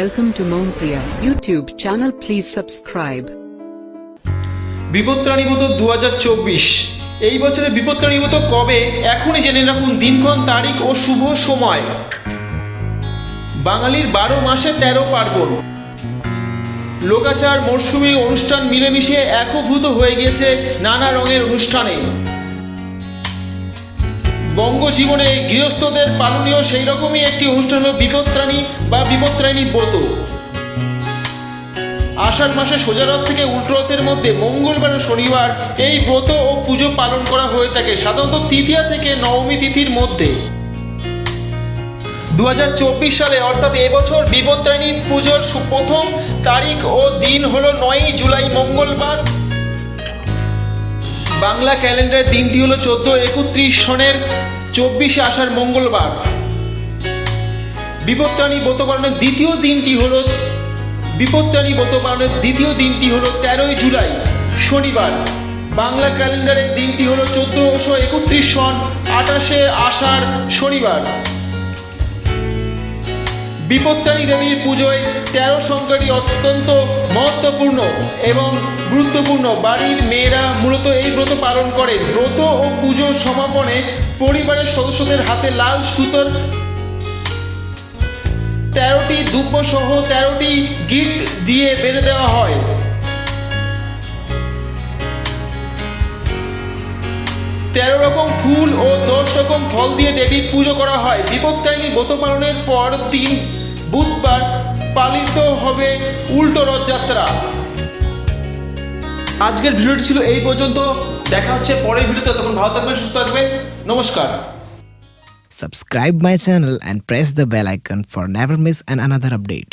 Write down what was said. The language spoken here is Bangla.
Welcome to Mompriya YouTube channel. Please subscribe. বিপত্রাণীগত দু হাজার চব্বিশ। এই বছরে বিপত্রাণীগত কবে? এখনই জেনে রাখুন দিনক্ষণ তারিখ ও শুভ সময়। বাঙালির বারো মাসে তেরো পার্বণ। লোকাচার, মরশুমি অনুষ্ঠান মিলেমিশে একভূত হয়ে গিয়েছে নানা রঙের অনুষ্ঠানে। বঙ্গজীবনে গৃহস্থদের পালনীয় সেই রকমই একটি অনুষ্ঠান হল বিপত্রাণী বা বিপত্রায়ণী ব্রত। আষাঢ় মাসে সোজা রথ থেকে উল্টো রথের মধ্যে মঙ্গলবার ও শনিবার এই ব্রত ও পুজো পালন করা হয়ে থাকে, সাধারণত তৃতীয়া থেকে নবমী তিথির মধ্যে। দু হাজার চব্বিশ সালে, অর্থাৎ এবছর বিপত্রায়ণী পুজোর প্রথম তারিখ ও দিন হলো নয়ই জুলাই মঙ্গলবার। বাংলা ক্যালেন্ডারের দিনটি হলো চোদ্দ একত্রিশ সনের চব্বিশে আষাঢ় মঙ্গলবার। বিপত্রাণী ব্রত পালনের দ্বিতীয় দিনটি হলো বিপত্তানি ব্রত পালনের দ্বিতীয় দিনটি হলো তেরোই জুলাই, শনিবার। বাংলা ক্যালেন্ডারের দিনটি হলো চোদ্দশো একত্রিশ সন আঠাশে আষাঢ় শনিবার। বিপত্তানি দেবীর পুজোয় তেরো সংখ্যাটি অত্যন্ত মহত্বপূর্ণ এবং গুরুত্বপূর্ণ। বাড়ির মেয়েরা মূলত এই ব্রত পালন করে। ব্রত ও পুজোর সমাপনে পরিবারের সদস্যদের হাতে লাল সুতোর তেরোটি দুব্য সহ তেরোটি গিট দিয়ে বেঁধে দেওয়া হয়। তেরো রকম ফুল ও দশ রকম ফল দিয়ে দেবীর পুজো করা হয়। বিপত্তায়নী ব্রত পালনের পর দিন বুধবার পালিত হবে উল্টো রথযাত্রা। আজকের ভিডিওটি ছিল এই পর্যন্ত। দেখা হচ্ছে পরের ভিডিওতে। তখন ভালো থাকবেন, সুস্থ থাকবেন। নমস্কার। Subscribe my channel and press the bell icon for never miss an another update.